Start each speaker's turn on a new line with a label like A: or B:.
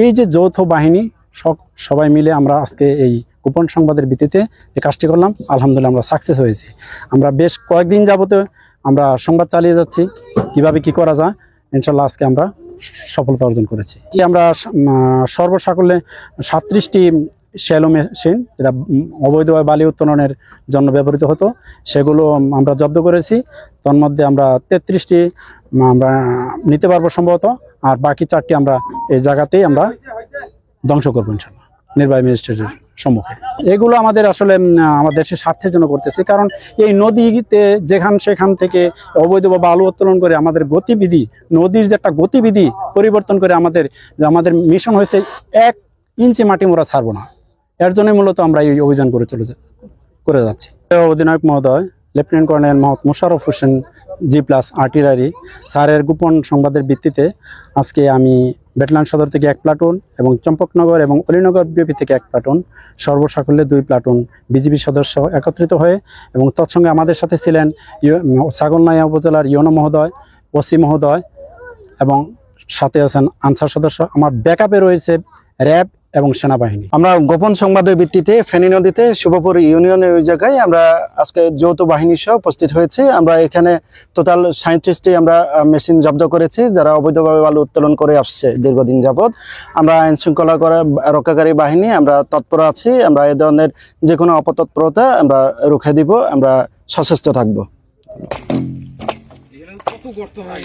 A: এই যে যৌথ বাহিনী সব- সবাই মিলে আমরা আজকে এই গোপন সংবাদের ভিত্তিতে যে কাজটি করলাম, আলহামদুলিল্লাহ আমরা সাকসেস হয়েছি। আমরা বেশ কয়েকদিন যাবতে আমরা সংবাদ চালিয়ে যাচ্ছি, কীভাবে কি করা যায় ইনশাল্লাহ আজকে আমরা সফলতা অর্জন করেছি। কি আমরা সর্বসাকল্যে সাতত্রিশটি শ্যালো মেশিন, যেটা অবৈধভাবে বালি উত্তোলনের জন্য ব্যবহৃত হতো, সেগুলো আমরা জব্দ করেছি। তন্মধ্যে আমরা তেত্রিশটি আমরা নিতে পারব সম্ভবত। আর বাকি চারটি আমরা এই জায়গাতেই আমরা ধ্বংস করব ইনশাল্লাহ নির্বাহী ম্যাজিস্ট্রেটের সম্মুখে। এগুলো আমাদের আসলে আমাদের দেশের স্বার্থের জন্য করতেছে, কারণ এই নদীতে যেখান সেখান থেকে অবৈধ বা আলু উত্তোলন করে আমাদের গতিবিধি, নদীর যে একটা গতিবিধি পরিবর্তন করে আমাদের আমাদের মিশন হয়েছে, এক ইঞ্চি মাটি মোড়া ছাড়বো না। এর জন্যই মূলত আমরা এই অভিযান করে চলে করে যাচ্ছি। অধিনায়ক মহোদয় lieutenant colonel Mohammad Mosharraf Hossain, G plus artillery স্যারের গোপন সংবাদের ভিত্তিতে আজকে আমি বেটলান সদর থেকে এক প্লাটুন এবং চম্পকনগর এবং অলিনগর বিওপি থেকে এক প্লাটুন, সর্বসাকল্যে দুই প্লাটুন বিজিবি সদস্য একত্রিত হয়ে এবং তৎসঙ্গে আমাদের সাথে ছিলেন ছাগলনাইয়া উপজেলার ইয়নো মহোদয়, ওসি মহোদয় এবং সাথে আছেন আনসার সদস্য। আমার ব্যাকআপে রয়েছে র্যাব এবং সেনাবাহিনী
B: আমরা গোপন সংবাদের ভিত্তিতে ফেনী নদীতে শুভপুর ইউনিয়নের ওই জায়গায় আমরা আজকে যৌথ বাহিনী সহ উপস্থিত হয়েছি আমরা এখানে টোটাল সাঁত্রিশটি আমরা মেশিন জব্দ করেছি যারা অবৈধভাবে বালু উত্তোলন করে আসছে দীর্ঘদিন যাবৎ আমরা আইন শৃঙ্খলা করা রক্ষাকারী বাহিনী আমরা তৎপর আছি আমরা এ ধরনের যে কোনো অপতৎপরতা আমরা রুখে দিব আমরা সচেষ্ট থাকব
C: কত হয়